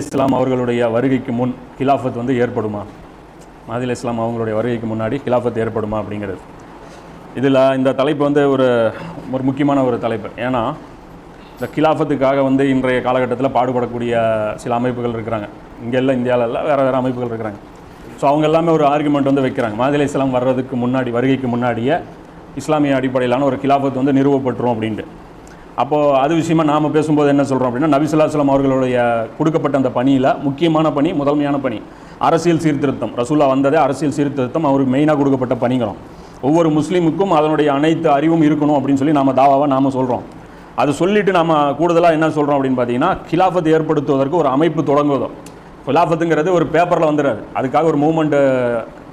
இஸ்லாம் அவர்களுடைய வருகைக்கு முன் கிலாஃபத் வந்து ஏற்படுமா? மாதில் இஸ்லாம் அவங்களுடைய வருகைக்கு முன்னாடி கிலாஃபத் ஏற்படுமா அப்படிங்கிறது. இதில் இந்த தலைப்பு வந்து ஒரு ஒரு முக்கியமான ஒரு தலைப்பு. ஏன்னா இந்த கிலாஃபத்துக்காக வந்து இன்றைய காலகட்டத்தில் பாடுபடக்கூடிய சில அமைப்புகள் இருக்கிறாங்க. இங்கே எல்லாம் இந்தியாவில் வேறு வேறு அமைப்புகள் இருக்கிறாங்க. ஸோ அவங்க எல்லாமே ஒரு ஆர்குமெண்ட் வந்து வைக்கிறாங்க. மாதிரி இஸ்லாம் வர்றதுக்கு முன்னாடி வருகைக்கு முன்னாடியே இஸ்லாமிய அடிப்படையிலான ஒரு கிலாஃபத் வந்து நிறுவப்பட்டுரும் அப்படின்ட்டு. அப்போது அது விஷயமா நாம் பேசும்போது என்ன சொல்கிறோம் அப்படின்னா நபிசுல்லாஸ்லாம் அவர்களுடைய கொடுக்கப்பட்ட அந்த பணியில் முக்கியமான பணி முதன்மையான பணி அரசியல் சீர்திருத்தம். ரசூல்லா வந்ததே அரசியல் சீர்திருத்தம் அவருக்கு மெயினாக கொடுக்கப்பட்ட பணிகிறோம் ஒவ்வொரு முஸ்லீமுக்கும் அதனுடைய அனைத்து அறிவும் இருக்கணும் அப்படின்னு சொல்லி நாம் தாவாவை நாம் சொல்கிறோம் அது சொல்லிட்டு நாம் கூடுதலாக என்ன சொல்கிறோம் அப்படின்னு பார்த்தீங்கன்னா கிலாஃபத் ஏற்படுத்துவதற்கு ஒரு அமைப்பு தொடங்குவதும். கிலாஃபத்துங்கிறது ஒரு பேப்பரில் வந்துடாது. அதுக்காக ஒரு மூமெண்ட்டு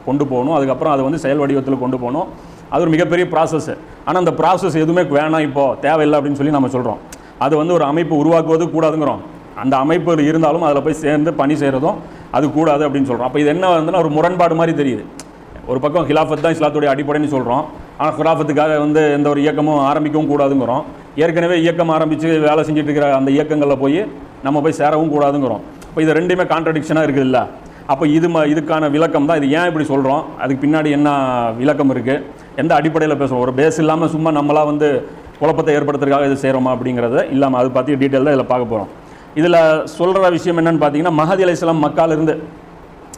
கொண்டு போகணும். அதுக்கப்புறம் அதை வந்து செயல் வடிவத்தில் கொண்டு போகணும். அது ஒரு மிகப்பெரிய ப்ராசஸ் ஆனால் அந்த ப்ராசஸ் எதுவுமே வேணாம் இப்போ தேவையில்லை அப்படின்னு சொல்லி நம்ம சொல்கிறோம் அது வந்து ஒரு அமைப்பு உருவாக்குவது கூடாதுங்கிறோம். அந்த அமைப்பு இருந்தாலும் அதில் போய் சேர்ந்து பணி செய்கிறதும் அது கூடாது அப்படின்னு சொல்கிறோம் அப்போ இது என்ன வந்துன்னா ஒரு முரண்பாடு மாதிரி தெரியுது. ஒரு பக்கம் ஹிலாஃபத் தான் இஸ்லாத்துடைய அடிப்படைன்னு சொல்கிறோம் ஆனால் ஹிலாஃபத்துக்காக வந்து எந்த ஒரு இயக்கமும் ஆரம்பிக்கவும் கூடாதுங்கிறோம். ஏற்கனவே இயக்கம் ஆரம்பித்து வேலை செஞ்சுட்டு இருக்கிற அந்த இயக்கங்களில் போய் நம்ம போய் சேரவும் கூடாதுங்கிறோம். இப்போ இது ரெண்டுமே கான்ட்ரடிக்ஷனாக இருக்குது இல்லை அப்போ இது ம இதுக்கான விளக்கம் தான். இது ஏன் இப்படி சொல்கிறோம் அதுக்கு பின்னாடி என்ன விளக்கம் இருக்குது எந்த அடிப்படையில் பேசுகிறோம் ஒரு பேஸ் இல்லாமல் சும்மா நம்மளாக வந்து குழப்பத்தை ஏற்படுத்துறதுக்காக இது செய்கிறோமா அப்படிங்கிறத இல்லாமல் அது பற்றி டீட்டெயில் தான் இதில் பார்க்க போகிறோம் இதில் சொல்கிற விஷயம் என்னென்னு பார்த்தீங்கன்னா மஹதி அலைஹிஸ்ஸலாம் மக்காலிருந்து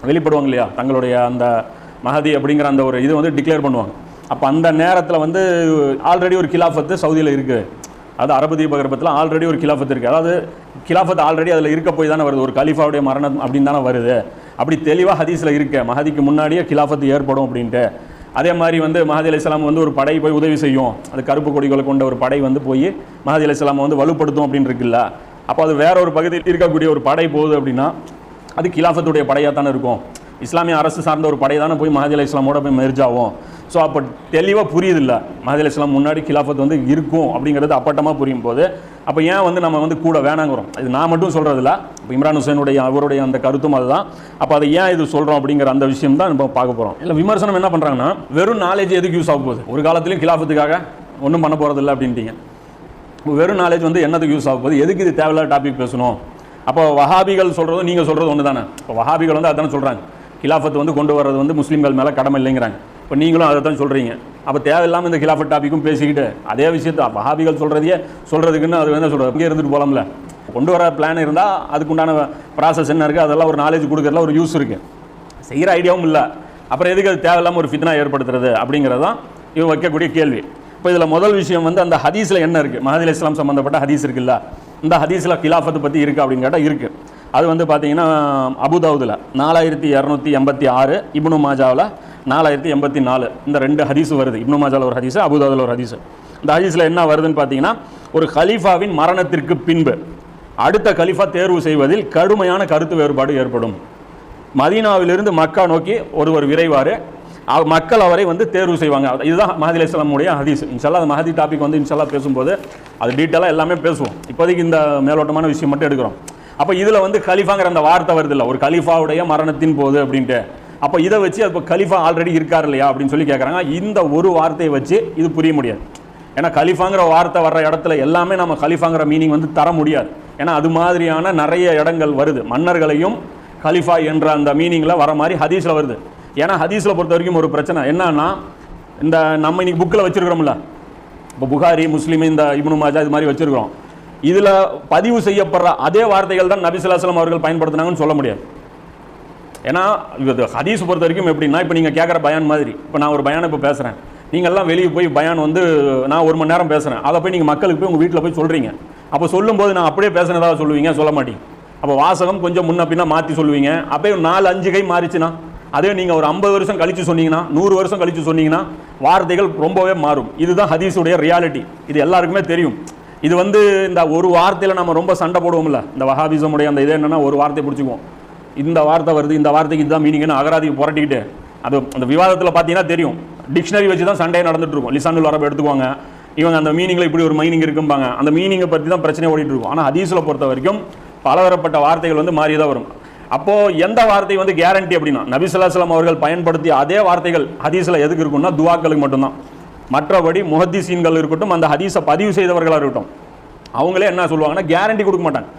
வெளிப்படுவாங்க இல்லையா? தங்களுடைய அந்த மகதி அப்படிங்கிற அந்த ஒரு இது வந்து டிக்ளேர் பண்ணுவாங்க. அப்போ அந்த நேரத்தில் வந்து ஆல்ரெடி ஒரு கிலாஃபத்து சவுதியில் இருக்குது அது அரபு தீபகற்பத்தில் ஆல்ரெடி ஒரு கிலாஃபத் இருக்குது அதாவது கிலாஃபத் ஆல்ரெடி அதில் இருக்க போய் தானே வருது. ஒரு கலீஃபாவுடைய மரணம் அப்படின்னு தானே வருது. அப்படி தெளிவாக ஹதீஸில் இருக்க. மஹதிக்கு முன்னாடியே கிலாஃபத்து ஏற்படும் அப்படின்ட்டு. அதே மாதிரி வந்து மஹதி அலைஹிஸ்ஸலாம் வந்து ஒரு படை போய் உதவி செய்யும். அது கருப்பு கொடிகளை கொண்ட ஒரு படை வந்து போய் மஹதி அலைஹிஸ்ஸலாம் வந்து வலுப்படுத்தும் அப்படின்னு இருக்குல்ல. அப்போ அது வேற ஒரு பகுதியில் இருக்கக்கூடிய ஒரு படை போகுது அப்படின்னா அது கிலாஃபத்துடைய படையாக தானே இருக்கும். இஸ்லாமிய அரசு சார்ந்த ஒரு படை தானே போய் மஹதி அலி இஸ்லாமோட போய் மெர்ஜ் ஸோ அப்போ தெளிவாக புரியுது இல்லை மஹதி அலி இஸ்லாம் முன்னாடி கிலாஃபத் வந்து இருக்கும் அப்படிங்கிறது அப்பட்டமாக புரியும் போது அப்போ ஏன் வந்து நம்ம வந்து கூட வேணாங்கிறோம்? இது நான் மட்டும் சொல்கிறதில்ல இப்போ இம்ரான் ஹுசேனுடைய அவருடைய அந்த கருத்தும் அதுதான். அப்போ அதை ஏன் இது சொல்கிறோம் அப்படிங்கிற அந்த விஷயம் தான் இப்போ பார்க்க போகிறோம் இல்லை விமர்சனம் என்ன பண்ணுறாங்கன்னா வெறும் நாலேஜ் எதுக்கு யூஸ் ஆக போகுது? ஒரு காலத்துலையும் கிலாஃபத்துக்காக ஒன்றும் பண்ண போகிறதில்ல அப்படின்ட்டீங்க. வெறும் நாலேஜ் வந்து என்னத்துக்கு யூஸ் ஆக போகுது? எதுக்கு இது தேவையில்லாத டாபிக் பேசணும்? அப்போ வஹாபிகள் சொல்கிறதும் நீங்கள் சொல்கிறது ஒன்று தானே இப்போ வஹாபிகள் வந்து அதானே சொல்கிறாங்க கிலாஃபத் வந்து கொண்டு வர்றது வந்து முஸ்லீம்கள் மேலே கடமை இல்லைங்கிறாங்க. இப்போ நீங்களும் அதை தான் சொல்கிறீங்க அப்போ தேவையில்லாமல் இந்த கிலாஃபத் டாப்பிக்கும் பேசிக்கிட்டு அதே விஷயத்தை வஹாபிகள் சொல்கிறதையே சொல்கிறதுக்குன்னு அது என்ன சொல்கிறது இங்கே இருந்துட்டு போகலாம்ல கொண்டு வர பிளான் இருந்தால் அதுக்குண்டான ப்ராசஸ் என்ன இருக்குது அதெல்லாம் ஒரு நாலேஜ் கொடுக்குறதுல ஒரு யூஸ் இருக்குது செய்கிற ஐடியாவும் இல்லை. அப்புறம் எதுக்கு அது தேவையில்லாமல் ஒரு ஃபித்னா ஏற்படுத்துறது அப்படிங்கிறது தான் இவன் வைக்கக்கூடிய கேள்வி. இப்போ இதில் முதல் விஷயம் வந்து அந்த ஹதீஸில் என்ன இருக்குது மஹதில் இஸ்லாம் சம்மந்தப்பட்ட ஹதீஸ் இருக்குல்ல? இந்த ஹதீஸில் கிலாஃபத்தை பற்றி இருக்குது அப்படின்னு கேட்டால் இருக்குது அது வந்து பார்த்தீங்கன்னா அபுதாவுதில் நாலாயிரத்தி இரநூத்தி எண்பத்தி ஆறு இப்னு மாஜாவில் நாலாயிரத்தி எண்பத்தி நாலு. இந்த ரெண்டு ஹதீஸ் வருது. இப்னு மாஜாவில் ஒரு ஹதீஸ் அபுதாவில் ஒரு ஹதீஸ். இந்த ஹதீஸில் என்ன வருதுன்னு பார்த்தீங்கன்னா ஒரு ஹலீஃபாவின் மரணத்திற்கு பின்பு அடுத்த கலீஃபா தேர்வு செய்வதில் கடுமையான கருத்து வேறுபாடு ஏற்படும். மதீனாவிலிருந்து மக்கா நோக்கி ஒருவர் விரைவார் மக்கள் அவரை வந்து தேர்வு செய்வாங்க. அது- இதுதான் மஹதி அலிஸ்லாமுடைய ஹதீஸ். இன்ஷால்லா அந்த மஹதி டாபிக் வந்து இன்ஷால்லா பேசும்போது அது டீட்டெயிலாக எல்லாமே பேசுவோம். இப்போதைக்கு இந்த மேலோட்டமான விஷயம் மட்டும் எடுக்கிறோம். அப்போ இதில் வந்து கலிஃபாங்கிற அந்த வார்த்தை வருது இல்லை ஒரு கலிஃபாவுடைய மரணத்தின் போது அப்படின்ட்டு. அப்போ இதை வச்சு அப்போ கலிஃபா ஆல்ரெடி இருக்கார் இல்லையா அப்படின்னு சொல்லி கேட்குறாங்க இந்த ஒரு வார்த்தையை வச்சு இது புரிய முடியாது. ஏன்னா கலிஃபாங்கிற வார்த்தை வர்ற இடத்துல எல்லாமே நம்ம கலிஃபாங்கிற மீனிங் வந்து தர முடியாது. ஏன்னா அது மாதிரியான நிறைய இடங்கள் வருது. மன்னர்களையும் கலிஃபா என்ற அந்த மீனிங்கில் வர மாதிரி ஹதீஸில் வருது. ஏன்னா ஹதீஸில் பொறுத்த வரைக்கும் ஒரு பிரச்சனை. என்னன்னா இந்த நம்ம இன்னைக்கு புக்கில் வச்சுருக்கிறோம்ல. இப்போ புகாரி முஸ்லீம் இந்த இப்னு மாஜா இது மாதிரி வச்சுருக்கிறோம். இதில் பதிவு செய்யப்படுற அதே வார்த்தைகள் தான் நபி அவர்கள் பயன்படுத்தினாங்கன்னு சொல்ல முடியாது. ஏன்னா இது ஹதீஸ் பொறுத்த வரைக்கும் எப்படின்னா இப்போ நீங்கள் கேட்குற பயான் மாதிரி. இப்போ நான் ஒரு பயானை இப்போ பேசுகிறேன் நீங்கள்லாம் வெளியே போய் பயான் வந்து நான் ஒரு மணி நேரம் பேசுகிறேன் அதை போய் நீங்கள் மக்களுக்கு போய் உங்கள் வீட்டில் போய் சொல்கிறீங்க அப்போ சொல்லும்போது நான் அப்படியே பேசுனதாக சொல்லுவீங்க? சொல்ல மாட்டீங்க. அப்போ வாசகம் கொஞ்சம் முன்ன பின்னா மாற்றி சொல்லுவீங்க. அப்போ ஒரு நாலு அஞ்சு கை மாறிச்சுன்னா அதே நீங்கள் ஒரு ஐம்பது வருஷம் கழித்து சொன்னீங்கன்னா நூறு வருஷம் கழித்து சொன்னீங்கன்னா வார்த்தைகள் ரொம்பவே மாறும். இதுதான் ஹதீஸுடைய ரியாலிட்டி. இது எல்லாருக்குமே தெரியும். இது வந்து இந்த ஒரு வார்த்தையில் நம்ம ரொம்ப சண்டை போடுவோம்ல. இந்த வஹாபிசமுடைய அந்த இது என்னென்னா ஒரு வார்த்தை பிடிச்சிக்குவோம். இந்த வார்த்தை வருது இந்த வார்த்தைக்கு இதுதான் மீனிங்னு அகராதிக்கு புரட்டிக்கிட்டு அது அந்த விவாதத்தில் பார்த்தீங்கன்னா தெரியும். டிக்ஷனரி வச்சு தான் சண்டையே நடந்துட்டு இருக்கும் லிசானுல் அரபு எடுத்துக்குவாங்க. இவங்க அந்த மீனிங்கில் இப்படி ஒரு மீனிங் இருக்கும்பாங்க. அந்த மீனிங்கை பற்றி தான் பிரச்சனை ஓடிட்டு இருக்கும் ஆனால் ஹதீஸில் பொறுத்த வரைக்கும் பலதரப்பட்ட வார்த்தைகள் வந்து மாறி தான் வரும். அப்போது எந்த வார்த்தை வந்து கேரண்டி அப்படின்னா நபிசுல்லாஸ்லாம் அவர்கள் பயன்படுத்திய அதே வார்த்தைகள் ஹதீஸில் எதுக்கு இருக்கும்னா துவாக்களுக்கு மட்டும்தான். மற்றபடி முஹத்திசீன்கள் இருக்கட்டும் அந்த ஹதீஸை பதிவு செய்தவர்களாக இருக்கட்டும் அவங்களே என்ன சொல்லுவாங்கன்னா கேரண்டி கொடுக்க மாட்டாங்க.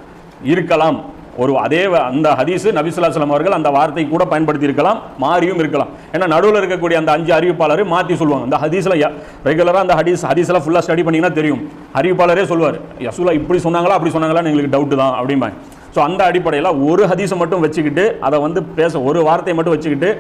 இருக்கலாம். ஒரு அதே வ- அந்த ஹதீஸ் நபிசுல்லாஸ்லாம் அவர்கள் அந்த வார்த்தை கூட பயன்படுத்தி இருக்கலாம் மாறியும் இருக்கலாம். ஏன்னா நடுவில் இருக்கக்கூடிய அந்த அஞ்சு அறிவிப்பாளர் மாற்றி சொல்லுவாங்க. அந்த ஹதீஸில் ரெகுலராக அந்த ஹதீஸ் ஹதீஸ்லாம் ஃபுல்லாக ஸ்டடி பண்ணிங்கன்னா தெரியும். அறிவிப்பாளரே சொல்லுவார் யசுலா இப்படி சொன்னாங்களா அப்படி சொன்னாங்களான்னு எங்களுக்கு டவுட்டு தான் அப்படிம்பாங்க. ஸோ அந்த அடிப்படையில் ஒரு ஹதீஸை மட்டும் வச்சுக்கிட்டு அதை வந்து பேச ஒரு வார்த்தையை மட்டும் வச்சுக்கிட்டு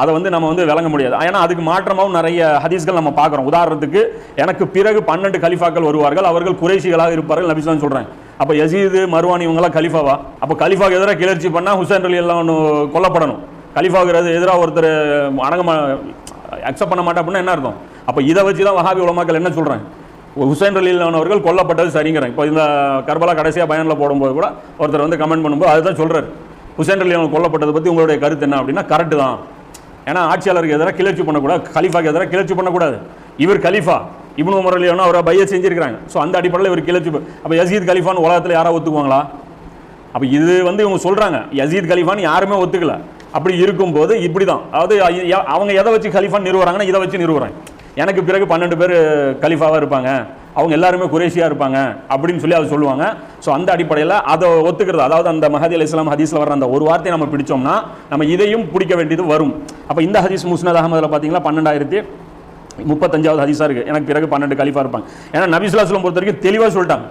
அதை வந்து நம்ம வந்து விளங்க முடியாது. ஏன்னா அதுக்கு மாற்றமாகவும் நிறைய ஹதீஸ்கள் நம்ம பார்க்குறோம். உதாரணத்துக்கு எனக்கு பிறகு பன்னெண்டு கலிஃபாக்கள் வருவார்கள். அவர்கள் குறைஷிகளாக இருப்பார்கள். நபிஸ்லாம் சொல்கிறாங்க அப்போ யசீது மருவானி இவங்களாம் கலிஃபாவா? அப்போ கலிஃபாவுக்கு எதிராக கிளர்ச்சி பண்ணால் ஹுசேன் அலி எல்லாம் ஒன்று கொல்லப்படணும். கலிஃபாவுக்கு எதிராக ஒருத்தர் அணங்க அக்செப்ட் பண்ண மாட்டேன் அப்படின்னா என்ன அர்த்தம்? அப்போ இதை வச்சு தான் வஹாபி உலமாக்கள் என்ன சொல்கிறாங்க ஹுசைன் ரலீலான் அவர்கள் கொல்லப்பட்டது சரிங்கிறேன். இப்போ இந்த கர்பலா கடைசியாக பயனில் போடும்போது கூட ஒருத்தர் வந்து கமெண்ட் பண்ணும்போது அதுதான் சொல்கிறார் ஹுசைன் ரலீலான் கொல்லப்பட்டதை பற்றி உங்களுடைய கருத்து என்ன அப்படின்னா கரெக்டு தான். ஏன்னா ஆட்சியாளருக்கு எதிராக கிளர்ச்சி பண்ணக்கூடாது கலிஃபாக்கு எதிராக கிளர்ச்சி பண்ணக்கூடாது. இவர் கலிஃபா இப்னு உமர் அவரை பைய செஞ்சுருக்கிறாங்க. ஸோ அந்த அடிப்படையில் இவர் கிளர்ச்சி அப்போ யசீத் கலிஃபான்னு உலகத்தில் யாராவது ஒத்துக்குவாங்களா? அப்போ இது வந்து இவங்க சொல்கிறாங்க யசீத் கலிஃபான்னு யாருமே ஒத்துக்கல. அப்படி இருக்கும்போது இப்படி தான் அதாவது அவங்க எதை வச்சு கலிஃபான்னு நிறுவுறாங்கன்னா இதை வச்சு நிறுவுறாங்க. எனக்கு பிறகு பன்னெண்டு பேர் கலிஃபாவாக இருப்பாங்க. அவங்க எல்லாருமே குரேஷியாக இருப்பாங்க அப்படின்னு சொல்லி அவர் சொல்லுவாங்க. ஸோ அந்த அடிப்படையில் அதை ஒத்துக்கிறது அதாவது அந்த மஹதி அலி இஸ்லாம் ஹதீஸில் வர அந்த ஒரு வார்த்தையை நம்ம பிடிச்சோம்னா நம்ம இதையும் பிடிக்க வேண்டியது வரும். அப்போ இந்த ஹதீஸ் முஸ்னத் அகமதில் பார்த்தீங்கன்னா பன்னெண்டாயிரத்தி முப்பத்தஞ்சாவது ஹதீஸாக இருக்குது எனக்கு பிறகு பன்னெண்டு கலிஃபாக இருப்பாங்க. ஏன்னா நபிசுல்லாஸ்லம் பொறுத்த வரைக்கும் தெளிவாக சொல்லிட்டாங்க.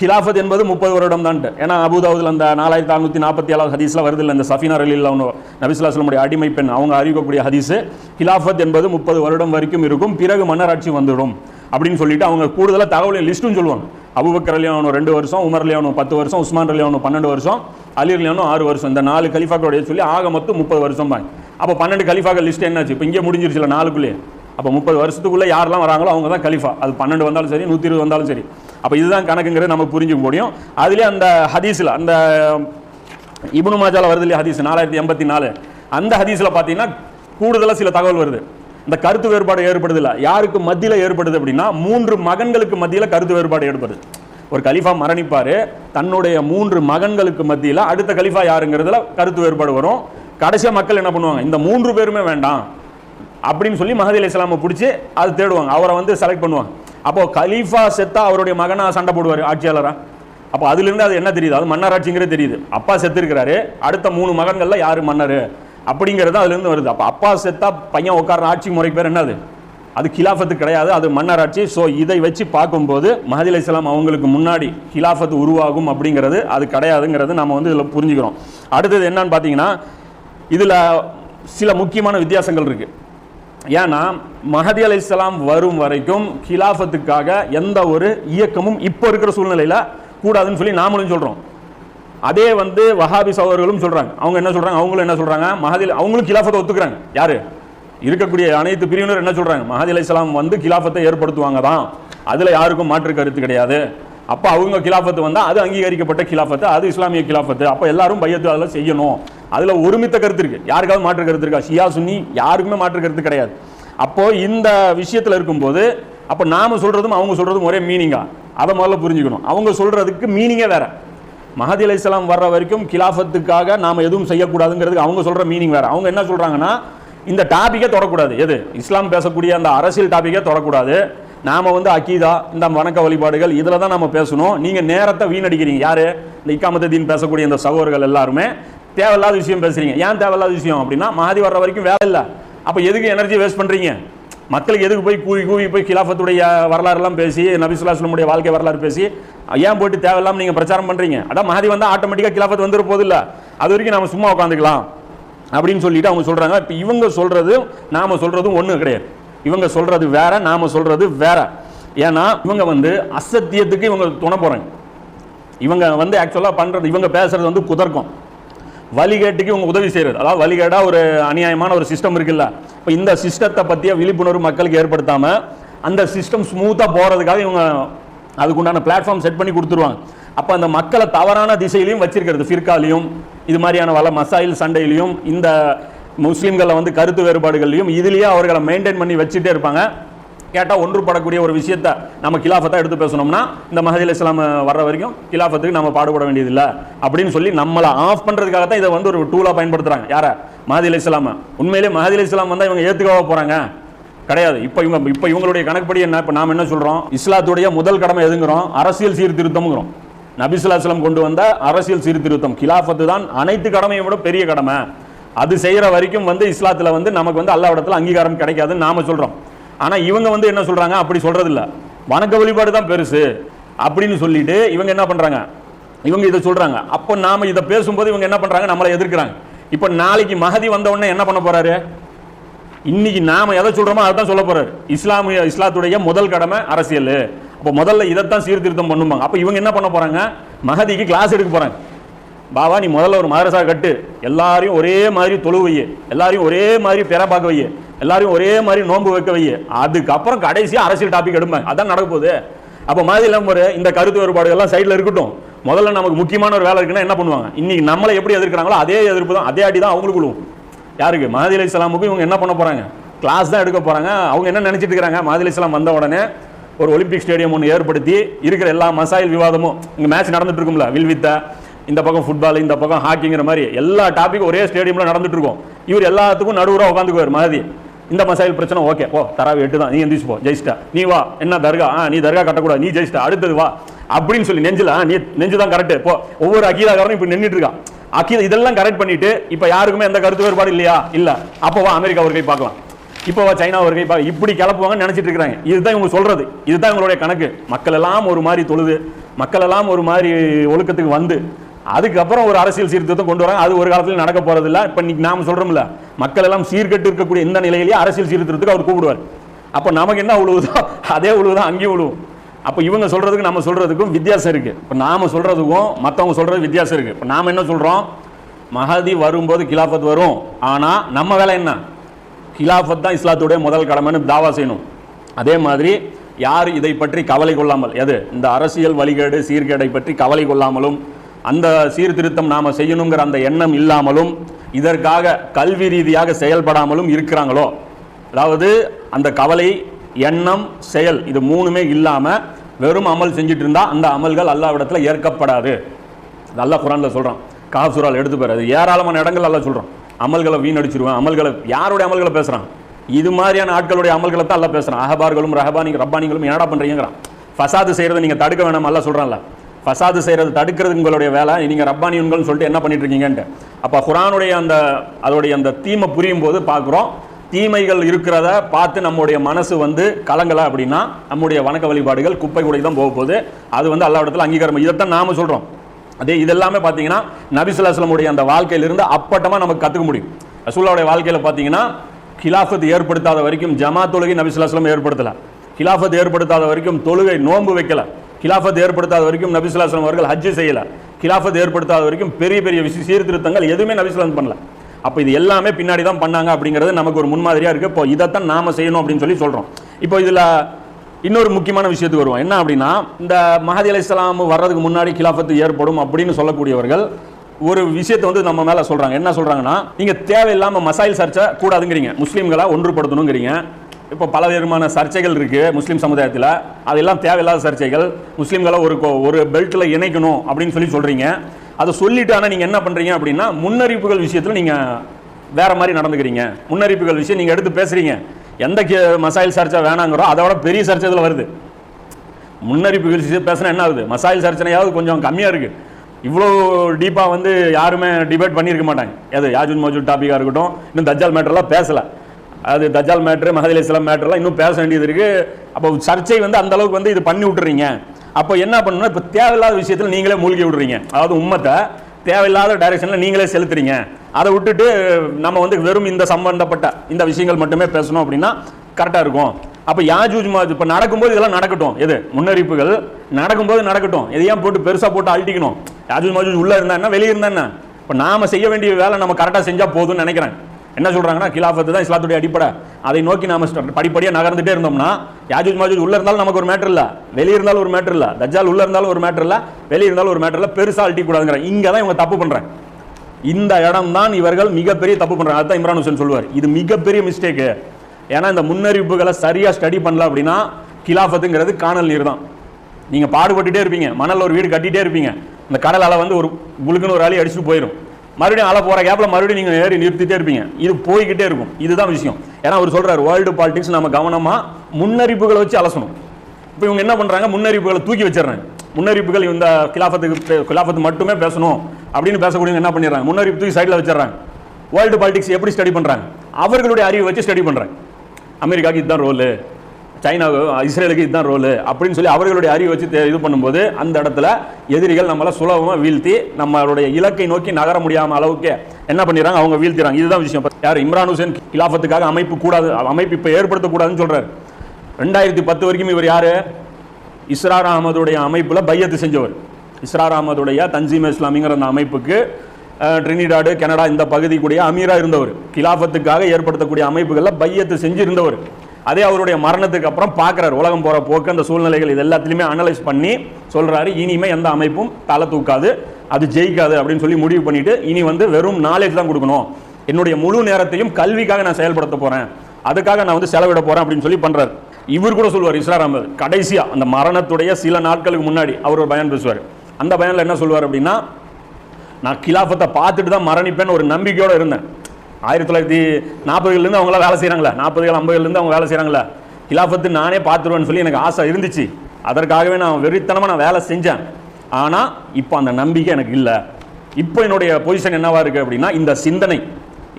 கிலாஃபத் என்பது முப்பது வருடம் தான் ஏன்னா அபுதாவுதில் அந்த நாலாயிரத்தி அறுநூத்தி நாற்பத்தி ஏழாவது ஹதீஸில் வருது இல்லை இந்த சஃபினா ரலில் ஒன்று நபிசுல்லாஸ்லமுடைய அடிமை பெண் அவங்க அறிவிக்கக்கூடிய ஹதீஸு கிலாஃபத் என்பது முப்பது வருடம் வரைக்கும் இருக்கும். பிறகு மன்னராட்சி வந்துடும். அப்படின்னு சொல்லிட்டு அவங்க கூடுதலாக தகவல் லிஸ்ட்டும் சொல்லுவாங்க. அபுபக்கர் அலியானோ ரெண்டு வருஷம் உமர் அலியானோ பத்து வருஷம் உஸ்மான் அலியானோ பன்னெண்டு வருஷம் அலி அலியானோ ஆறு வருஷம். இந்த நாலு கலிஃபாக்களுடைய சொல்லி ஆக மொத்தம் முப்பது வருஷம் பாங்க அப்போ பன்னெண்டு கலிஃபாக்கள் லிஸ்ட் என்னாச்சு? இப்போ இங்கே முடிஞ்சிருச்சுல நாலுக்குள்ளேயே. அப்போ முப்பது வருஷத்துக்குள்ளே யாரெல்லாம் வராங்களோ அவங்க தான் கலிஃபா. அது பன்னெண்டு வந்தாலும் சரி நூற்றி இருபது வந்தாலும் சரி. அப்போ இதுதான் கணக்குங்கிறது நம்ம புரிஞ்சுக்க முடியும். அதுலேயே அந்த ஹதீஸில் அந்த இபுனு மாஜாவில் வருது இல்லையா ஹதீஸ் நாலாயிரத்தி எண்பத்தி நாலு. அந்த ஹதீஸில் பார்த்தீங்கன்னா கூடுதலாக சில தகவல் வருது. இந்த கருத்து வேறுபாடு ஏற்படுது இல்லை யாருக்கு மத்தியில் ஏற்படுது அப்படின்னா மூன்று மகன்களுக்கு மத்தியில் கருத்து வேறுபாடு ஏற்படுது. ஒரு கலிஃபா மரணிப்பார். தன்னுடைய மூன்று மகன்களுக்கு மத்தியில் அடுத்த கலிஃபா யாருங்கிறதுல கருத்து வேறுபாடு வரும். கடைசியாக மக்கள் என்ன பண்ணுவாங்க? இந்த மூன்று பேருமே வேண்டாம். அப்படின்னு சொல்லி மஹதி அலி இஸ்லாமை பிடிச்சி அது தேடுவாங்க. அவரை வந்து செலக்ட் பண்ணுவாங்க. அப்போது கலீஃபா செத்தா அவருடைய மகனாக சண்டை போடுவார் ஆட்சியாளராக அப்போ அதுலேருந்து அது என்ன தெரியுது? அது மன்னராட்சிங்கிறது தெரியுது. அப்பா செத்துருக்கிறாரு அடுத்த மூணு மகன்களில் யார் மன்னர்? அப்படிங்கிறது அதுலேருந்து வருது. அப்போ அப்பா செத்தா பையன் உட்கார ஆட்சி முறை பேர் என்னது? அது கிலாஃபத்து கிடையாது அது மன்னராட்சி ஸோ இதை வச்சு பார்க்கும்போது மஹதி இஸ்லாம் அவங்களுக்கு முன்னாடி கிலாஃபத் உருவாகும் அப்படிங்கிறது அது கிடையாதுங்கிறது நம்ம வந்து இதில் புரிஞ்சுக்கிறோம். அடுத்தது என்னன்னு பார்த்தீங்கன்னா இதில் சில முக்கியமான வித்தியாசங்கள் இருக்குது ஏன்னா மஹதி அலி இஸ்லாம் வரும் வரைக்கும் கிலாஃபத்துக்காக எந்த ஒரு இயக்கமும் இப்போ இருக்கிற சூழ்நிலையில் கூடாதுன்னு சொல்லி நாமளும் சொல்கிறோம் அதே வந்து வஹாபி சகோதரர்களும் சொல்கிறாங்க அவங்க என்ன சொல்கிறாங்க அவங்களும் என்ன சொல்கிறாங்க மஹதி அவங்களும் கிலாஃபத்தை ஒத்துக்கிறாங்க. யார்? இருக்கக்கூடிய அனைத்து பிரிவினர் என்ன சொல்கிறாங்க மஹதி அலி இஸ்லாம் வந்து கிலாஃபத்தை ஏற்படுத்துவாங்க தான். அதில் யாருக்கும் மாற்று கருத்து கிடையாது. அப்போ அவங்க கிலாஃபத்து வந்தால் அது அங்கீகரிக்கப்பட்ட கிலாஃபத்து அது இஸ்லாமிய கிலாஃபத்து. அப்போ எல்லாரும் பையத்து அதில் செய்யணும். அதில் ஒருமித்த கருத்து இருக்கு. யாருக்காவது மாற்று கருத்து இருக்கா? ஷியா சுன்னி யாருக்குமே மாற்று கருத்து கிடையாது. அப்போ இந்த விஷயத்தில் இருக்கும்போது அப்போ நாம சொல்றதும் அவங்க சொல்றதும் ஒரே மீனிங்கா அதை முதல்ல புரிஞ்சுக்கணும். அவங்க சொல்றதுக்கு மீனிங்கே வேற. மஹதி இஸ்லாம் வர்ற வரைக்கும் கிலாஃபத்துக்காக நாம் எதுவும் செய்யக்கூடாதுங்கிறதுக்கு அவங்க சொல்கிற மீனிங் வேறு. அவங்க என்ன சொல்கிறாங்கன்னா இந்த டாப்பிக்கே தொடக்கூடாது. எது? இஸ்லாம் பேசக்கூடிய அந்த அரசியல் டாப்பிக்கே தொடக்கூடாது. நாம் வந்து அக்கீதா இந்த வணக்க வழிபாடுகள் இதில் தான் நம்ம பேசணும். நீங்கள் நேரத்தை வீணடிக்கிறீங்க. யார்? இந்த இக்காமத்ததீன் பேசக்கூடிய இந்த சகோதரர்கள் எல்லாருமே. தேவையில்லாத விஷயம் பேசுகிறீங்க ஏன் தேவையில்லாத விஷயம் அப்படின்னா மஹதி வர்ற வரைக்கும் வேலை இல்லை. அப்போ எதுக்கு எனர்ஜி வேஸ்ட் பண்ணுறீங்க மக்களுக்கு எதுக்கு போய் கூவி கூவி போய் கிலாஃபத்துடைய வரலாறுலாம் பேசி நபிசுல்லாஸ்லமுடைய வாழ்க்கை வரலாறு பேசி ஏன் போயிட்டு தேவையில்லாமல் நீங்கள் பிரச்சாரம் பண்ணுறீங்க அதான் மஹதி வந்தால் ஆட்டோமேட்டிக்காக கிலாஃபத் வந்துட போது அது வரைக்கும் நம்ம சும்மா உட்காந்துக்கலாம். அப்படின்னு சொல்லிட்டு அவங்க சொல்கிறாங்க இப்போ இவங்க சொல்கிறது நாம் சொல்கிறதும் ஒன்றும் கிடையாது. இவங்க சொல்கிறது வேற நாம் சொல்கிறது வேற. ஏன்னா இவங்க வந்து அசத்தியத்துக்கு இவங்க துணை போகிறாங்க இவங்க வந்து ஆக்சுவலாக பண்ணுறது இவங்க பேசுறது வந்து குதர்க்கம். வழிகேட்டுக்கு இவங்க உதவி செய்கிறது அதாவது வழிகேடாக ஒரு அநியாயமான ஒரு சிஸ்டம் இருக்குல்ல. இப்போ இந்த சிஸ்டத்தை பற்றிய விழிப்புணர்வு மக்களுக்கு ஏற்படுத்தாமல் அந்த சிஸ்டம் ஸ்மூத்தாக போகிறதுக்காக இவங்க அதுக்குண்டான பிளாட்ஃபார்ம் செட் பண்ணி கொடுத்துருவாங்க. அப்போ அந்த மக்களை தவறான திசையிலையும் வச்சிருக்கிறது. ஃபிர்காலையும் இது மாதிரியான வள மசாயில் சண்டையிலையும் இந்த முஸ்லீம்களை வந்து கருத்து வேறுபாடுகள்லையும் இதுலேயே அவர்களை மெயின்டைன் பண்ணி வச்சுட்டே இருப்பாங்க. கேட்டால் ஒன்றுபடக்கூடிய ஒரு விஷயத்த நம்ம கிலாஃபத்தை எடுத்து பேசணும்னா இந்த மஹதி இஸ்லாம் வர்ற வரைக்கும் கிலாஃபத்துக்கு நம்ம பாடுபட வேண்டியதில்லை அப்படின்னு சொல்லி நம்மளை ஆஃப் பண்ணுறதுக்காக தான் இதை வந்து ஒரு டூலாக பயன்படுத்துகிறாங்க யாரை? மஹதி இஸ்லாம உண்மையிலே மஹதி இஸ்லாம் வந்தால் இவங்க ஏற்றுக்கவா போகிறாங்க கிடையாது. இப்போ இவங்க இப்போ இவங்களுடைய கணக்குப்படி என்ன இப்போ நாம் என்ன சொல்கிறோம் இஸ்லாத்துடைய முதல் கடமை எதுங்கிறோம்? அரசியல் சீர்திருத்தம்ங்கிறோம். நபிசுல்லாஸ்லம் கொண்டு வந்த அரசியல் சீர்திருத்தம். கிலாஃபத்து தான் அனைத்து கடமையை விட பெரிய கடமை. அது செய்கிற வரைக்கும் வந்து இஸ்லாத்தில் வந்து நமக்கு வந்து அல்லாவிடத்தில் அங்கீகாரம் கிடைக்காதுன்னு நாம சொல்கிறோம் ஆனால் இவங்க வந்து என்ன சொல்கிறாங்க அப்படி சொல்கிறதில்ல வணக்க வழிபாடு தான் பெருசு அப்படின்னு சொல்லிட்டு இவங்க என்ன பண்ணுறாங்க இவங்க இதை சொல்கிறாங்க அப்போ நாம இதை பேசும்போது இவங்க என்ன பண்ணுறாங்க நம்மளை எதிர்க்கிறாங்க. இப்போ நாளைக்கு மகதி வந்தவுடனே என்ன பண்ண போகிறாரு இன்னைக்கு நாம் எதை சொல்கிறோமோ அதை தான் சொல்ல போகிறார் இஸ்லாமிய இஸ்லாத்துடைய முதல் கடமை அரசியல். அப்போ முதல்ல இதைத்தான் சீர்திருத்தம் பண்ணுவாங்க அப்போ இவங்க என்ன பண்ண போகிறாங்க மகதிக்கு கிளாஸ் எடுக்க போகிறாங்க பாபா நீ முதல்ல ஒரு மதரசா கட்டு. எல்லாரையும் ஒரே மாதிரி தொழு வைய. எல்லாரையும் ஒரே மாதிரி பெற பார்க்க வை எல்லாரையும் ஒரே மாதிரி நோன்பு வைக்க வைய. அதுக்கப்புறம் கடைசியாக அரசியல் டாபிக் எடுப்பாங்க அதான் நடக்க போகுது. அப்போ மாதிரி இல்லாம ஒரு இந்த கருத்து வேறுபாடுகள்லாம் சைடில் இருக்கட்டும். முதல்ல நமக்கு முக்கியமான ஒரு வேலை இருக்குன்னா என்ன பண்ணுவாங்க? இன்னைக்கு நம்மளை எப்படி எதிர்க்கிறாங்களோ அதே எதிர்ப்பு தான். அதே அடி தான் அவங்களுக்கு யாருக்கு? மாதிரி அலி இஸ்லாமுக்கும் இவங்க என்ன பண்ண போகிறாங்க கிளாஸ் தான் எடுக்க போகிறாங்க அவங்க என்ன நினச்சிட்டு இருக்கிறாங்க? மாதிரி இஸ்லாம் வந்த உடனே ஒரு ஒலிம்பிக் ஸ்டேடியம் ஒன்று ஏற்படுத்தி இருக்கிற எல்லா மசாயில் விவாதமும் இங்கே மேட்ச் நடந்துட்டு இருக்கும்ல வில்வித்தா இந்த பக்கம் ஃபுட்பால் இந்த பக்கம் ஹாக்கிங்கிற மாதிரி எல்லா டாபிக் ஒரே ஸ்டேடியமில் நடந்துட்டு இருக்கும். இவர் எல்லாத்துக்கும் நடுவராக உட்காந்துக்குவார் மாதிரி இந்த மசாயில் பிரச்சனை ஓகே ஓ தராவி எட்டு தான். நீ எந்திரிச்சு போ ஜெயிச்சிட்டா. நீ வா. என்ன தர்கா? ஆ நீ தர்கா கட்டக்கூடாது. நீ ஜெயிச்சிட்டா. அடுத்தது வா. அப்படின்னு சொல்லி நெஞ்சில் நீ நெஞ்சு தான் கரெக்ட் போ. ஒவ்வொரு அகீதாக்காரனும் இப்போ நின்றுட்டு இருக்கான். அகில இதெல்லாம் கரெக்ட் பண்ணிட்டு இப்போ யாருக்குமே எந்த கருத்து வேறுபாடு இல்லையா? இல்லை. அப்போ வா அமெரிக்கா ஒரு கை பார்க்கலாம். இப்போ வா சைனா ஒரு கை பார்க்க இப்படி கிளப்புவாங்கன்னு நினச்சிட்டு இருக்கிறாங்க. இதுதான் இவங்க சொல்றது. இதுதான் இவங்களுடைய கணக்கு. மக்கள் எல்லாம் ஒரு மாதிரி தொழுது. மக்கள் எல்லாம் ஒரு மாதிரி ஒழுக்கத்துக்கு வந்து. அதுக்கப்புறம் ஒரு அரசியல் சீர்திருத்தம் கொண்டு வராங்க. அது ஒரு காலத்தில் நடக்க போறது இல்ல இன்னைக்கு நாம சொல்றோம்ல மக்கள் எல்லாம் சீர்கெட்டு இருக்கக்கூடிய இந்த நிலையிலேயே அரசியல் சீர்திருத்தத்துக்கு அவர் கூப்பிடுவார். அப்போ நமக்கு என்ன உழுவுதோ அதே உழுவுதான் அங்கேயும் உழுவும். அப்போ இவங்க சொல்றதுக்கு நம்ம சொல்றதுக்கும் வித்தியாசம் இருக்கு. இப்போ நாம சொல்றதுக்கும் மற்றவங்க சொல்றது வித்தியாசம் இருக்கு. இப்போ நாம என்ன சொல்றோம்? மஹதி வரும்போது கிலாஃபத் வரும். ஆனால் நம்ம வேலை என்ன? கிலாஃபத் தான் இஸ்லாத்துடைய முதல் கடமைன்னு தாவா செய்யணும். அதே மாதிரி யார் இதை பற்றி கவலை கொள்ளாமல் எது? இந்த அரசியல் வழிகேடு சீர்கேடை பற்றி கவலை கொள்ளாமலும் அந்த சீர்திருத்தம் நாம் செய்யணுங்கிற அந்த எண்ணம் இல்லாமலும் இதற்காக கல்வி ரீதியாக செயல்படாமலும் இருக்கிறாங்களோ? அதாவது அந்த கவலை எண்ணம் செயல் இது மூணுமே இல்லாமல் வெறும் அமல் செஞ்சுட்டு இருந்தால் அந்த அமல்கள் அல்லாவிடத்தில் ஏற்கப்படாது. நல்லா குரானில் சொல்கிறான் காசுரால் எடுத்து போகிறது ஏராளமான இடங்கள் எல்லாம் சொல்கிறோம் அமல்களை வீணடிச்சிருவேன். அமல்களை யாருடைய அமல்களை பேசுகிறான் இது மாதிரியான ஆட்களுடைய அமல்களை தான் எல்லாம் பேசுகிறான் அஹபார்களும் ரஹபானிங்க ரப்பானிகளும் என்னடா பண்ணுறீங்கிறான் ஃபசாது செய்கிறத நீங்கள் தடுக்க வேணாம் எல்லாம் சொல்கிறான்ல ஃபசாது செய்கிறது தடுக்கிறது உங்களுடைய வேலை. நீங்கள் ரப்பானியன்கள்னு சொல்லிட்டு என்ன பண்ணிட்டு இருக்கீங்கன்ட்டு அப்போ குரானுடைய அந்த அதோடைய அந்த தீமை புரியும் போது பார்க்குறோம். தீமைகள் இருக்கிறத பார்த்து நம்முடைய மனசு வந்து கலங்கலை அப்படின்னா நம்முடைய வணக்க வழிபாடுகள் குப்பை கூட தான் போக போகுது. அது வந்து அல்லாவிடத்தில் அங்கீகாரம். இதைத்தான் நாம சொல்கிறோம் அதே இதெல்லாமே பார்த்தீங்கன்னா நபிசுல்லாஸ்லமுடைய அந்த வாழ்க்கையிலிருந்து அப்பட்டமாக நமக்கு கற்றுக்க முடியும். ரசூல்லாவுடைய வாழ்க்கையில் பார்த்தீங்கன்னா கிலாஃபத் ஏற்படுத்தாத வரைக்கும் ஜமா தொழுகை நபிசுல்லாஸ்லம் ஏற்படுத்தலை. கிலாஃபத் ஏற்படுத்தாத வரைக்கும் தொழுகை நோன்பு வைக்கல. கிலாஃபத் ஏற்படுத்தாத வரைக்கும் நபிசுல்லாஸ்லம் அவர்கள் ஹஜ்ஜு செய்யலை. கிலாஃபத் ஏற்படுத்தாத வரைக்கும் பெரிய பெரிய விஷய சீர்திருத்தங்கள் எதுவுமே நபிசுலாம் பண்ணல. அப்போ இது எல்லாமே பின்னாடி தான் பண்ணாங்க அப்படிங்கிறது நமக்கு ஒரு முன்மாதிரியாக இருக்குது இப்போ இதைத்தான் நாம் செய்யணும் அப்படின்னு சொல்லி சொல்கிறோம் இப்போ இதில் இன்னொரு முக்கியமான விஷயத்துக்கு வருவோம். என்ன அப்படின்னா இந்த மஹதி அலி இஸ்லாம் வர்றதுக்கு முன்னாடி கிலாஃபத்து ஏற்படும் அப்படின்னு சொல்லக்கூடியவர்கள் ஒரு விஷயத்தை வந்து நம்ம மேலே சொல்கிறாங்க என்ன சொல்கிறாங்கன்னா நீங்கள் தேவையில்லாமல் மசாயில் சர்ச்சை கூடாதுங்கிறீங்க. முஸ்லீம்களை ஒன்றுபடுத்தணுங்கிறீங்க. இப்போ பல விதமான சர்ச்சைகள் இருக்குது முஸ்லீம் சமுதாயத்தில். அதெல்லாம் தேவையில்லாத சர்ச்சைகள். முஸ்லீம்களை ஒரு ஒரு பெல்ட்டில் இணைக்கணும் அப்படின்னு சொல்லி சொல்கிறீங்க அதை சொல்லிட்டு ஆனால் நீங்கள் என்ன பண்ணுறீங்க அப்படின்னா முன்னறிவிப்புகள் விஷயத்தில் நீங்கள் வேறு மாதிரி நடந்துக்கிறீங்க. முன்னறிவிப்புகள் விஷயம் நீங்கள் எடுத்து பேசுகிறீங்க எந்த மசாயில் சர்ச்சை வேணாங்கிறோ அதை விட பெரிய சர்ச்சை இதில் வருது. முன்னறிவிப்புகள் விஷயம் பேசினா என்ன ஆகுது? மசாயில் சர்ச்சனையாவது கொஞ்சம் கம்மியாக இருக்குது இவ்வளோ டீப்பாக வந்து யாருமே டிபேட் பண்ணியிருக்க மாட்டாங்க. எது யாஜூன் மோஜூன் டாப்பிக்காக இருக்கட்டும் இன்னும் தஜ்ஜால் மேட்டர்லாம் பேசலை. அது தஜால் மேட்ரு மஹதி இஸ்லாம் மேட்ருலாம் இன்னும் பேச வேண்டியது இருக்குது அப்போ சர்ச்சை வந்து அந்த அளவுக்கு வந்து இது பண்ணி விட்டுறீங்க. அப்போ என்ன பண்ணணும் இப்போ தேவையில்லாத விஷயத்தில் நீங்களே மூழ்கி விடுறீங்க. அதாவது உண்மத்தை தேவையில்லாத டைரக்ஷனில் நீங்களே செலுத்துறீங்க. அதை விட்டுட்டு நம்ம வந்து வெறும் இந்த சம்பந்தப்பட்ட இந்த விஷயங்கள் மட்டுமே பேசணும் அப்படின்னா கரெக்டாக இருக்கும். அப்போ யாஜூஜ் மாஜ் இப்போ நடக்கும்போது இதெல்லாம் நடக்கட்டும். எது? முன்னறிவிப்புகள். நடக்கும்போது நடக்கட்டும். எதையும் போட்டு பெருசாக போட்டு அழட்டிக்கணும் யாஜூஜ் மாஜூஜ் உள்ளே இருந்தா என்ன? வெளியே இருந்தா என்ன? இப்போ நாம செய்ய வேண்டிய வேலை நம்ம கரெக்டாக செஞ்சால் போதும்னு நினைக்கிறேன். என்ன சொல்கிறாங்கன்னா கிலாஃபத்து தான் இஸ்லாத்துடைய அடிப்படை. அதை நோக்கி நாம படிப்படியாக நகர்ந்துட்டே இருந்தோம்னா யாஜூஜ் மாஜூஜ் உள்ளே இருந்தாலும் நமக்கு ஒரு மேட்டர் இல்லை. வெளியே இருந்தாலும் ஒரு மேட்டர் இல்லை. தஜால் உள்ளே இருந்தாலும் ஒரு மேட்டர் இல்லை. வெளியே இருந்தாலும் ஒரு மேட்டர் இல்லை. பெருசாக அழட்டி இங்கே தான் இவங்க தப்பு பண்ணுறேன் இந்த இடம் தான் இவர்கள் மிகப்பெரிய தப்பு பண்ணுறாங்க அதுதான் இம்ரான் ஹுசேன் சொல்லுவார். இது மிகப்பெரிய மிஸ்டேக்கு ஏன்னா இந்த முன்னறிவிப்புகளை சரியாக ஸ்டடி பண்ணல அப்படின்னா கிலாஃபத்துங்கிறது காணல் நீர் தான். நீங்கள் பாடுபட்டுட்டே இருப்பீங்க. மணலில் ஒரு வீடு கட்டிகிட்டே இருப்பீங்க. இந்த கடல் அலை வந்து ஒரு குளுக்குன்னு ஒரு அழி அடிச்சுட்டு போயிடும் மறுபடியும் அலை போகிற கேப்பில் மறுபடியும் நீங்கள் ஏறி நிறுத்திட்டே இருப்பீங்க. இது போய்கிட்டே இருக்கும். இதுதான் விஷயம். ஏன்னா அவர் சொல்கிறார் வேர்ல்டு பாலிடிக்ஸ் நம்ம கவனமாக முன்னறிப்புகளை வச்சு அலசணும். இப்போ இவங்க என்ன பண்ணுறாங்க முன்னறிப்புகளை தூக்கி வச்சிடறாங்க. முன்னறிவிப்புகள் இந்த கிலாஃபத்துக்கு கிலாஃபத்து மட்டுமே பேசணும் அப்படின்னு பேசக்கூடியவங்க என்ன பண்ணிடுறாங்க? முன்னறிப்பு தூக்கி சைடில் வச்சிடறாங்க. வேர்ல்டு பாலிடிக்ஸ் எப்படி ஸ்டடி பண்ணுறாங்க அவர்களுடைய அறிவை வச்சு ஸ்டடி பண்ணுறாங்க அமெரிக்காவுக்கு இதுதான் ரோலு சைனா இஸ்ரேலுக்கு இதுதான் ரோலு அப்படின்னு சொல்லி அவர்களுடைய அறிவை வச்சு இது பண்ணும்போது அந்த இடத்துல எதிரிகள் நம்மளை சுலபமாக வீழ்த்தி நம்மளுடைய இலக்கை நோக்கி நகர முடியாமல் அளவுக்கு என்ன பண்ணிடுறாங்க? அவங்க வீழ்த்திறாங்க இதுதான் விஷயம். யார்? இம்ரான் ஹுசேன் கிலாஃபத்துக்காக அமைப்பு கூடாது அமைப்பு இப்போ ஏற்படுத்தக்கூடாதுன்னு சொல்கிறார் ரெண்டாயிரத்தி பத்து வரைக்கும் இவர் யார்? இஸ்ரார் அகமதுடைய அமைப்பில் பையத்து செஞ்சவர். இஸ்ரார் அகமதுடைய தன்சீம் இஸ்லாமிங்கிற அந்த அமைப்புக்கு ட்ரினிடாடு கனடா இந்த பகுதிக்குடைய அமீராக இருந்தவர். கிலாஃபத்துக்காக ஏற்படுத்தக்கூடிய அமைப்புகளில் பையத்து செஞ்சு இருந்தவர் அதே அவருடைய மரணத்துக்கு அப்புறம் பார்க்குறாரு. உலகம் போகிற போக்கு அந்த சூழ்நிலைகள் இது எல்லாத்துலேயுமே அனலைஸ் பண்ணி சொல்கிறாரு இனிமே எந்த அமைப்பும் தலை தூக்காது அது ஜெயிக்காது அப்படின்னு சொல்லி முடிவு பண்ணிட்டு இனி வந்து வெறும் நாலேஜ் தான் கொடுக்கணும். என்னுடைய முழு நேரத்தையும் கல்விக்காக நான் செயல்படுத்த போகிறேன் அதுக்காக நான் வந்து செலவிட போகிறேன் அப்படின்னு சொல்லி பண்ணுறாரு இவர் கூட சொல்லுவார் இஸ்ரார் அஹமது கடைசியாக அந்த மரணத்துடைய சில நாட்களுக்கு முன்னாடி அவர் ஒரு பயன் பேசுவார். அந்த பயனில் என்ன சொல்லுவார் அப்படின்னா நான் கிலாஃபத்தை பார்த்துட்டு தான் மரணிப்பேன்னு ஒரு நம்பிக்கையோடு இருந்தேன். ஆயிரத்தி தொள்ளாயிரத்தி நாற்பதுலேருந்து அவங்களாம் வேலை செய்கிறாங்களா நாற்பதுகள் ஐம்பதுலேருந்து அவங்க வேலை செய்கிறாங்களா கிலாஃபத்து நானே பார்த்துருவேன்னு சொல்லி எனக்கு ஆசை இருந்துச்சு. அதற்காகவே நான் வெறித்தனமாக நான் வேலை செஞ்சேன். ஆனால் இப்போ அந்த நம்பிக்கை எனக்கு இல்லை. இப்போ என்னுடைய பொசிஷன் என்னவாக இருக்குது அப்படின்னா இந்த சிந்தனை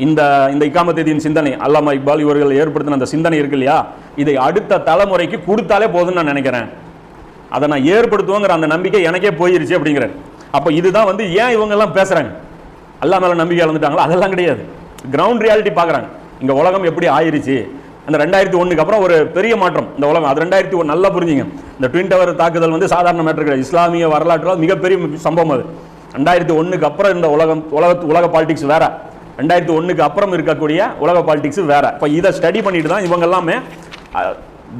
இந்த இந்த இக்காமத்தேதியின் சிந்தனை அல்லாமா இக்பால் இவர்கள் ஏற்படுத்தின அந்த சிந்தனை இருக்கு இல்லையா? இதை அடுத்த தலைமுறைக்கு கொடுத்தாலே போதும்னு நான் நினைக்கிறேன். அதை நான் ஏற்படுத்துவோங்கிற அந்த நம்பிக்கை எனக்கே போயிருச்சு அப்படிங்கிறேன். அப்போ இதுதான் வந்து ஏன் இவங்கெல்லாம் பேசுகிறாங்க அல்லா மேலே நம்பிக்கை இழந்துட்டாங்களோ? அதெல்லாம் கிடையாது. கிரவுண்ட் ரியாலிட்டி பார்க்குறாங்க. இங்கே உலகம் எப்படி ஆயிருச்சு? அந்த ரெண்டாயிரத்தி ஒன்றுக்கு அப்புறம் ஒரு பெரிய மாற்றம் இந்த உலகம். அது ரெண்டாயிரத்தி ஒன்று நல்லா புரிஞ்சுங்க. இந்த ட்வின் டவர் தாக்குதல் வந்து சாதாரண மேட்டர் கிடையாது. இஸ்லாமிய வரலாற்றில் மிகப்பெரிய சம்பவம் அது. ரெண்டாயிரத்தி ஒன்றுக்கு அப்புறம் இந்த உலகம் உலக உலக பாலிடிக்ஸ் வேற. ரெண்டாயிரத்தி ஒன்றுக்கு அப்புறம் இருக்கக்கூடிய உலக பாலிடிக்ஸ் வேற. இப்போ இதை ஸ்டடி பண்ணிட்டு தான் இவங்க எல்லாமே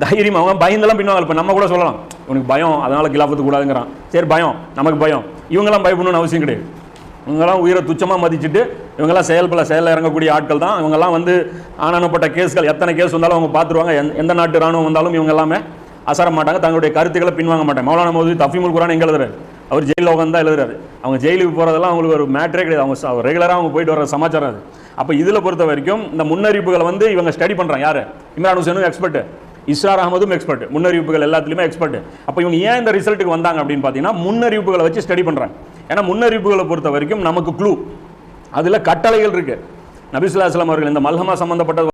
தைரியம் அவங்க பயந்தெல்லாம் பின்வாங்க இப்போ நம்ம கூட சொல்லலாம். உனக்கு பயம் அதனால கிலாபத்து கூடாதுங்கிறான். சரி பயம் நமக்கு பயம். இவங்கெல்லாம் பயப்படணும்னு அவசியம் கிடையாது. இவங்கெல்லாம் உயிரை துச்சமாக மதிச்சுட்டு இவங்கெல்லாம் செயல்பட செயலில் இறங்கக்கூடிய ஆட்கள் தான். இவங்கெல்லாம் வந்து ஆனானப்பட்ட கேஸ்கள் எத்தனை கேஸ் வந்தாலும் அவங்க பார்த்துருவாங்க. எந்த- எந்த நாட்டு ராணுவம் வந்தாலும் இவங்க எல்லாமே அசர மாட்டாங்க. தங்களுடைய கருத்துக்களை பின்வாங்க மாட்டாங்க. மௌலான மோதி தஃபிமுல் குரான் எங்கே எழுதுறாரு? அவர் ஜெயிலில் உட்காந்து தான் எழுதுறாரு. அவங்க ஜெயிலுக்கு போகிறதெல்லாம் அவங்களுக்கு ஒரு மேட்டரே கிடையாது. அவங்க ரெகுலராக அவங்க போயிட்டு வர சமாச்சாரம் அது. அப்போ இதில் பொறுத்த வரைக்கும் இந்த முன்னறிவிப்புகளை வந்து இவங்க ஸ்டடி பண்ணுறாங்க யார்? இம்ரான் ஹுசேனும் எக்ஸ்பர்ட்டு இஸ்ரார் அகமதும் எக்ஸ்பர்ட் முன்னறிவிப்புகள் எல்லாத்துலேயுமே எக்ஸ்பர்ட் அப்போ இவங்க ஏன் இந்த ரிசல்ட்டுக்கு வந்தாங்க அப்படின்னு பார்த்தீங்கன்னா முன்னறிவிப்புகளை வச்சு ஸ்டடி பண்ணுறாங்க ஏன்னா முன்னறிவிப்புகளை பொறுத்த வரைக்கும் நமக்கு க்ளூ அதில் கட்டளைகள் இருக்கு. நபிசுல்லா அவர்கள் இந்த மல்ஹமா சம்மந்தப்பட்ட